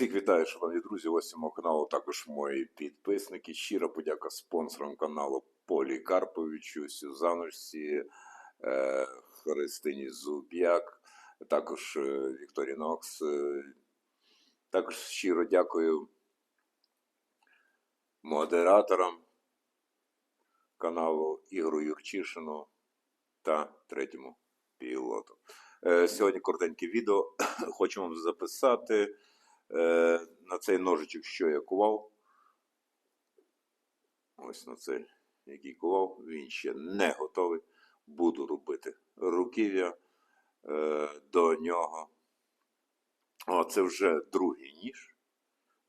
Всіх вітаю, шановні друзі, ось мого каналу, також мої підписники. Щира подяка спонсорам каналу Полі Карповичу, Сюзаночці, е, Христині Зуб'як, також е, Вікторі Нокс. Е, також щиро дякую модераторам каналу Ігору Юрчишину та третьому пілоту. Сьогодні коротеньке відео. Хочу вам записати е, на цей ножичок, що я кував. Ось на цей, який кував, він ще не готовий. Буду робити руків'я е, до нього. О, це вже другий ніж.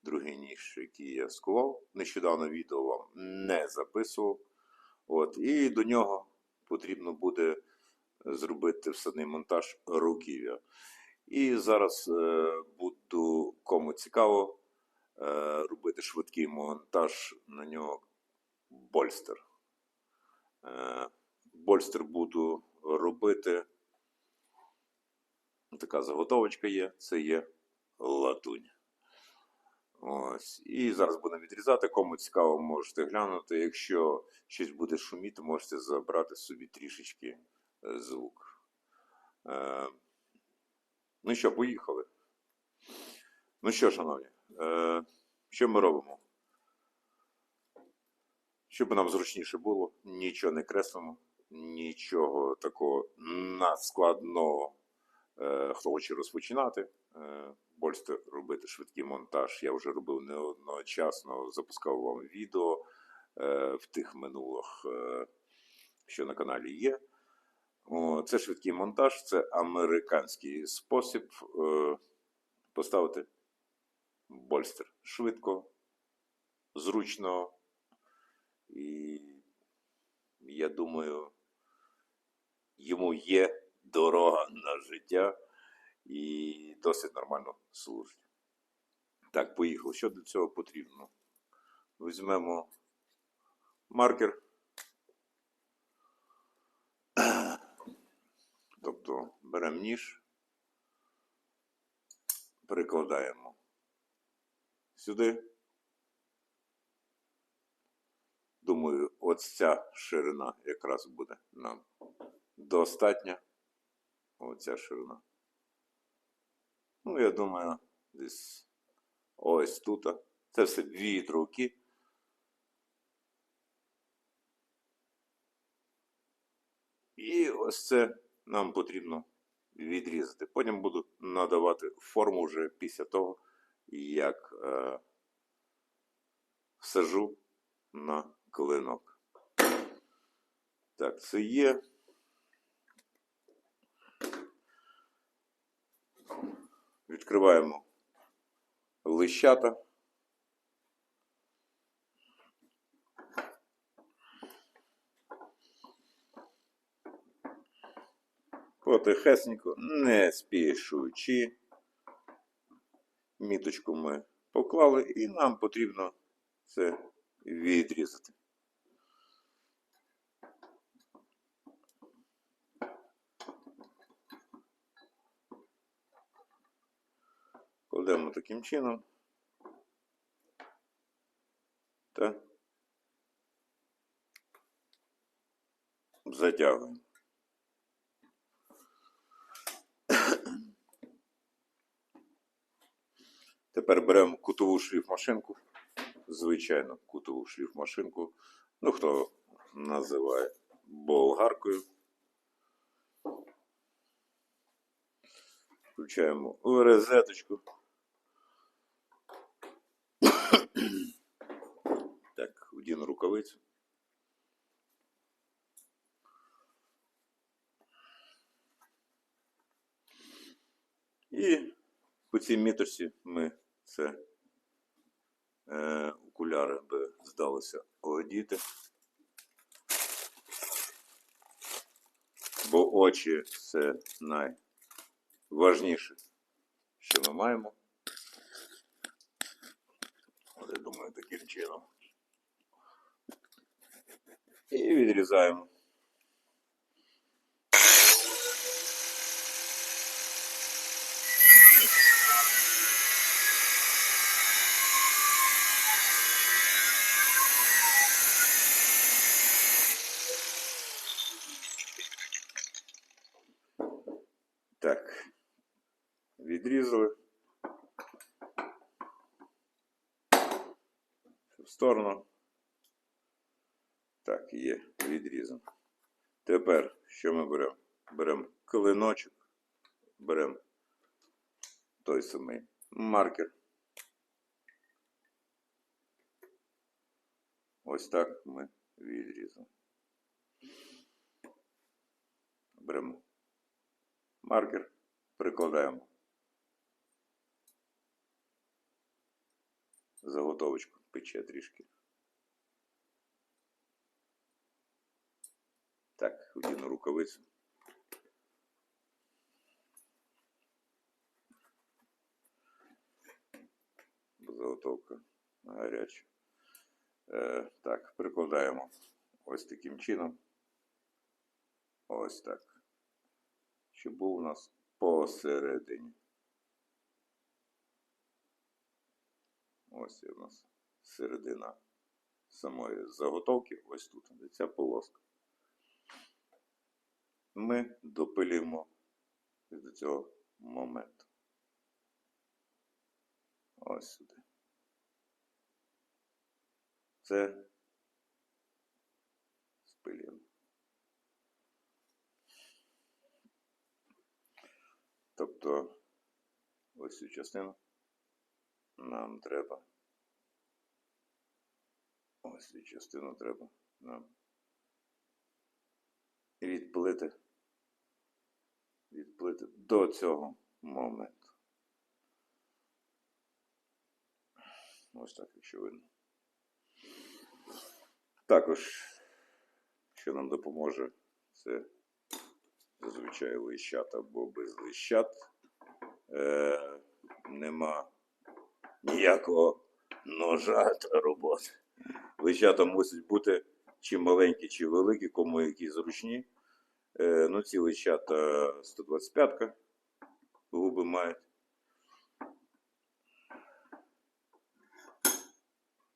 Другий ніж, який я скував. Нещодавно відео вам не записував. От, і до нього потрібно буде зробити всадний монтаж руків'я. І зараз е, буду кому цікаво е, робити швидкий монтаж на нього больстер. Больстер буду робити. Така заготовочка є, це є латунь. Ось. І зараз будемо відрізати. Кому цікаво, можете глянути. Якщо щось буде шуміти, можете забрати собі трішечки е, звук. Е, ну що, поїхали. Ну що, шановні, е, що ми робимо? Щоб нам зручніше було, нічого не креслимо, нічого такого надскладного. Е, хто хоче розпочинати, е, больсте робити швидкий монтаж. Я вже робив неодночасно, запускав вам відео е, в тих минулих, е, що на каналі є. Це швидкий монтаж, це американський спосіб е, поставити больстер швидко, зручно. І я думаю, йому є дорога на життя і досить нормально служить. Так, поїхали. Що для цього потрібно? Візьмемо маркер. Тобто беремо ніж, перекладаємо сюди. Думаю, от ця ширина якраз буде нам достатня. Оця ширина. Ну, я думаю, десь ось тут. Це все від руки. І ось це нам потрібно відрізати. Потім буду надавати форму вже після того, як е, всажу на клинок. Так, це є. Відкриваємо лищата. Потихесенько, не спішуючи. Міточку ми поклали і нам потрібно це відрізати. Кладемо таким чином. Та затягуємо. Тепер беремо кутову шліфмашинку, звичайно, кутову шліфмашинку. Ну, хто називає болгаркою. Включаємо в розеточку. Так, вдіну рукавицю. І по цій міточці ми це е, окуляри би здалося одіти. Бо очі це найважніше, що ми маємо. Я думаю, таким чином. І відрізаємо. Відрізали. В сторону. Так, є, відрізано. Тепер що ми беремо? Беремо клиночок, беремо той самий маркер. Ось так ми відрізали. Беремо маркер, прикладаємо заготовочку, пече трішки. Так, одіну рукавицю. Заготовка гаряча. Е, так, прикладаємо ось таким чином. Ось так. Щоб був у нас посередині. Ось у нас середина самої заготовки. Ось тут ця полоска. Ми допилюємо до цього моменту. Ось сюди. Це спилюємо. Тобто ось цю частину нам треба. Ось цю частину треба нам відплити. Відплити до цього моменту. Ось так, якщо видно. Також, що нам допоможе, це зазвичай лищат або без лищат. Е, нема ніякого ножа та роботи. Лищата мусять бути чи маленькі, чи великі, кому які зручні. Е, ну, ці лищата 125-ка губи мають.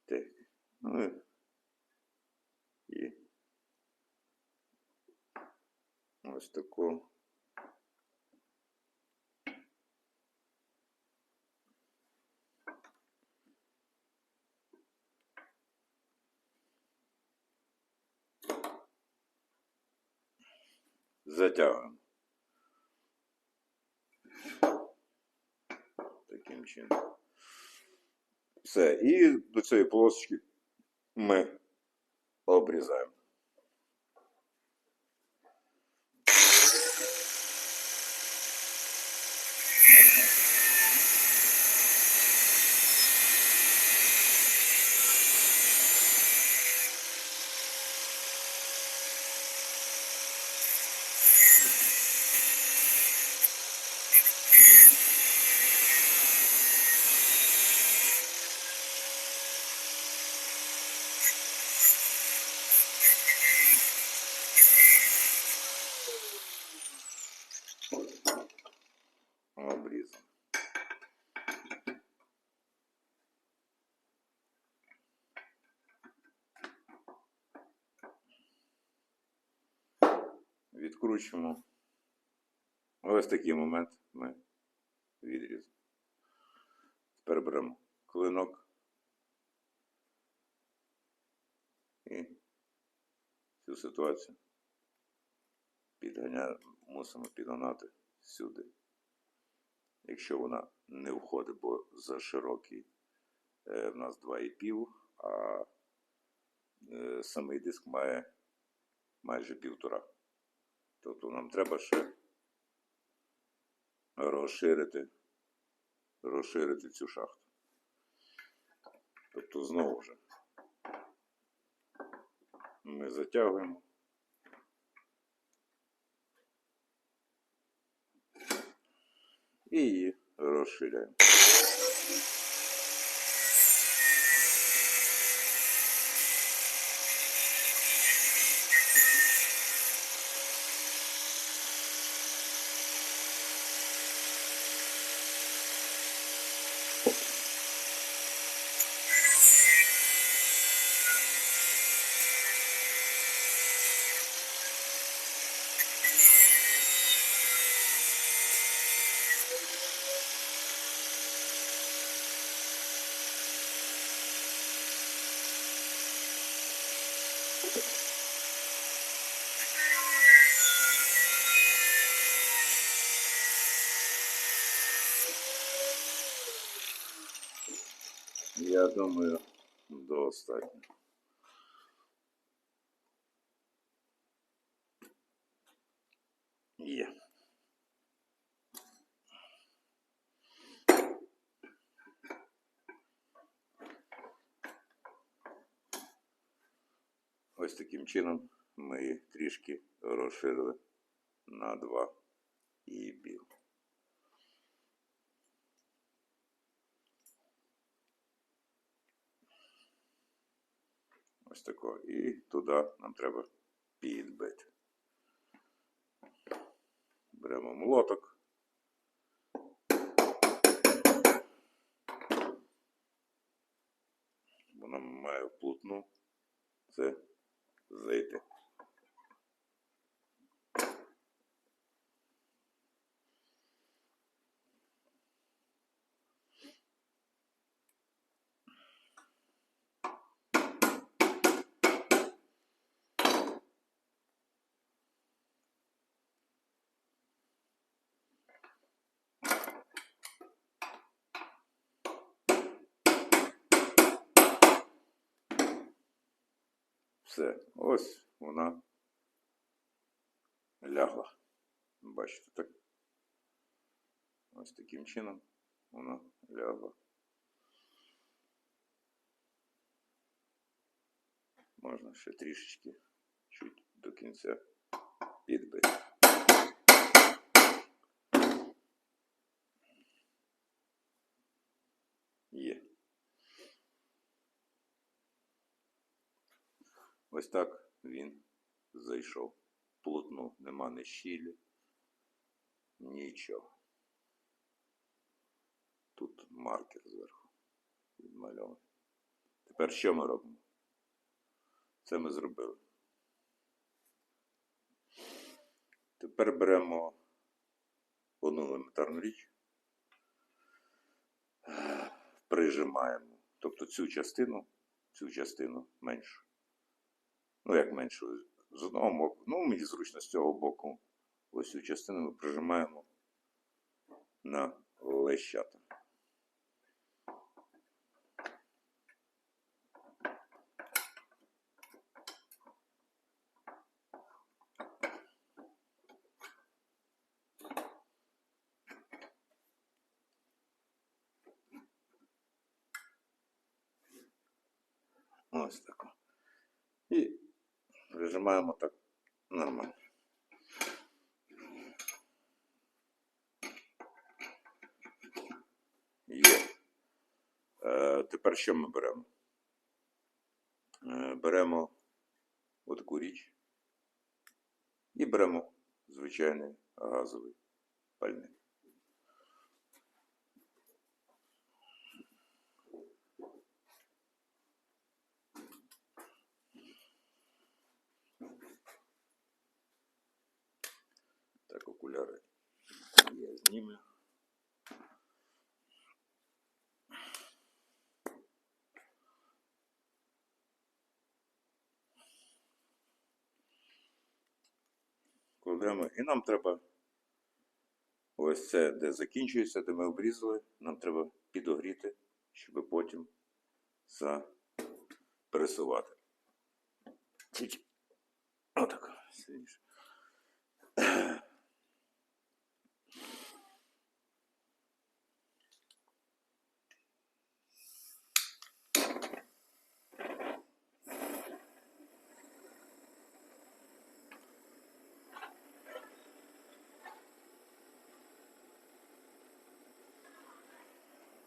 Так. Ну, і ось таку. Затягуємо. Таким чином. Все. І до цієї полосочки ми обрізаємо. Обрізаємо. Відкручуємо. Ось такий момент ми відрізали. Тепер беремо клинок і цю ситуацію підганяємо, мусимо підгнати сюди. Якщо вона не входить, бо за широкий е, в нас 2,5, а е, самий диск має майже півтора. Тобто нам треба ще розширити, розширити цю шахту. Тобто знову ж ми затягуємо. І розширяємо. Я думаю, достатньо. Є. Ось таким чином ми її трішки розширили на два і біл. Ось тако. І туди нам треба підбити. Беремо молоток. Воно має плутну. це Все, ось вона лягла. Бачите, так? Ось таким чином вона лягла. Можна ще трішечки чуть до кінця підбити. Є. Ось так він зайшов. Плотну, нема ні щілі, нічого. Тут маркер зверху відмальований. Тепер що ми робимо? Це ми зробили. Тепер беремо одну елементарну річ, прижимаємо, тобто цю частину, цю частину меншу. Ну, як меншу, з одного боку. Ну, мені зручно з цього боку. Ось цю частину ми прижимаємо на лещата. Ось так. Прижимаємо так нормально. Є. Е, тепер що ми беремо? Е, беремо отаку річ і беремо звичайний газовий пальник. Так, окуляри я зніму. Кладемо. І нам треба ось це, де закінчується, де ми обрізали, нам треба підогріти, щоб потім. Тільки отак, сильніше.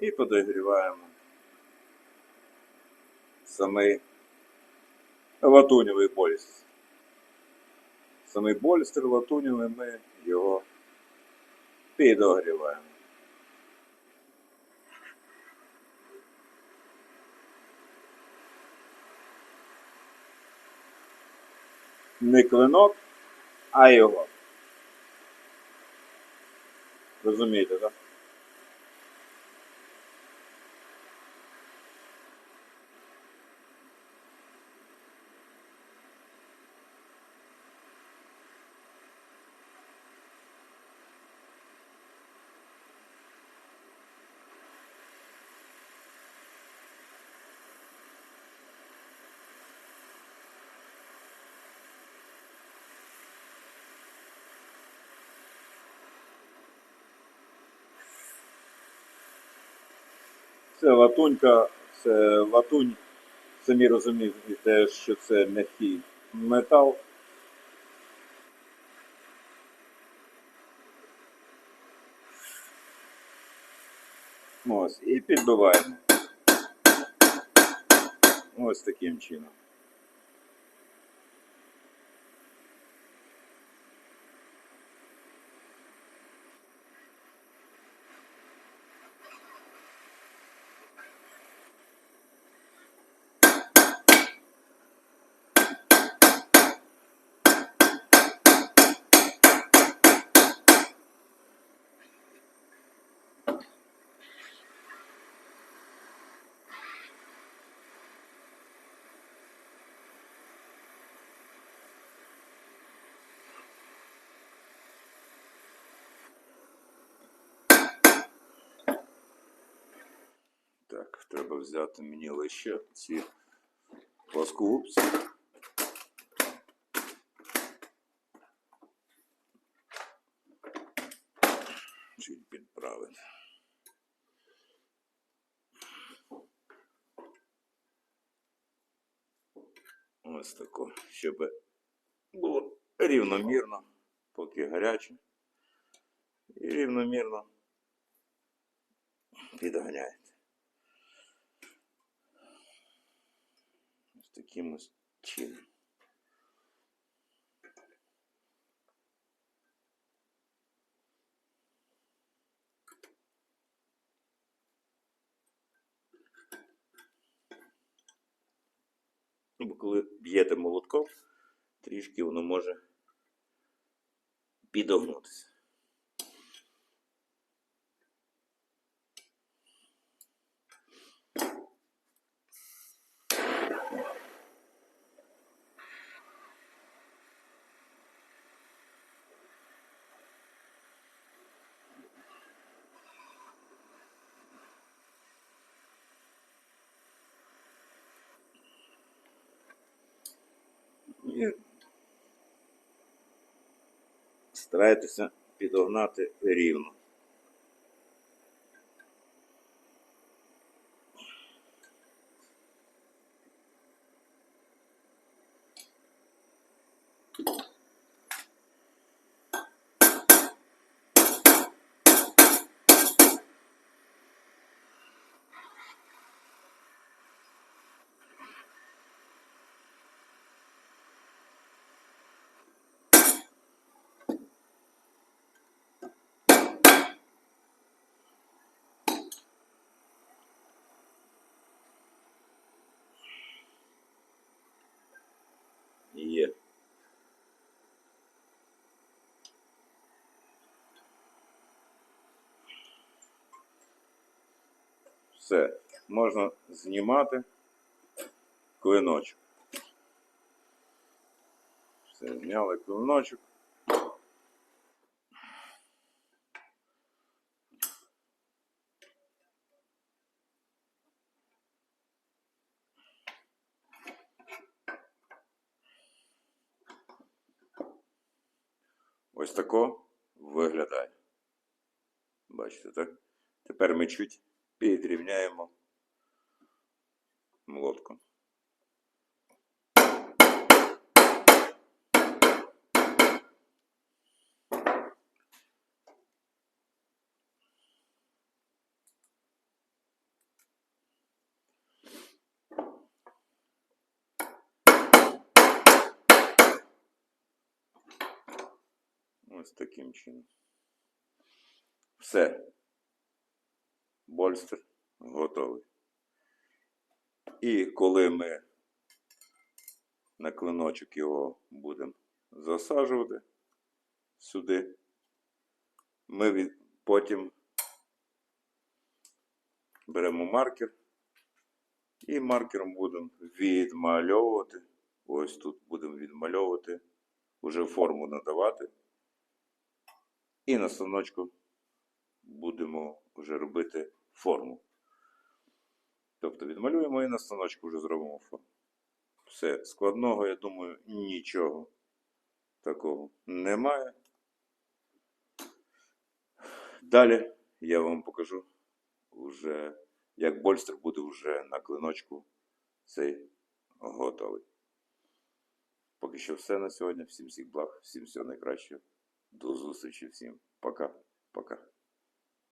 І подогріваємо самий латуньовий поліс. Самий болістер латуньовий ми його підогріваємо. Не клинок, а його. Розумієте, так? Це латунька, це латунь. Самі розумієте, що це м'який метал. Ось, і підбиваємо. Ось таким чином. Так, треба взяти мені лише ці плоскогубці. Чуть підправити. Ось тако, щоб було рівномірно, поки гаряче. І рівномірно підганяєте. Ось таким чином. Ну, Бо коли б'єте молотком, трішки воно може підогнутися. І старайтеся підогнати рівно. Є. Все, можна знімати клиночок. Все, зняли клиночок. Ось тако виглядає. Бачите, так? Тепер ми підрівняємо молотком. Ось таким чином. Все. Больстер готовий. І коли ми на клиночок його будемо засаджувати сюди, ми від, потім беремо маркер і маркером будемо відмальовувати. Ось тут будемо відмальовувати, вже форму надавати. І на станочку будемо вже робити форму. Тобто відмалюємо і на станочку вже зробимо форму. Все, складного, я думаю, нічого такого немає. Далі я вам покажу вже як больстер буде вже на клиночку, цей готовий. Поки що все на сьогодні. Всім всіх благ, всім всього найкращого. До зустрічі всім. Пока. Пока.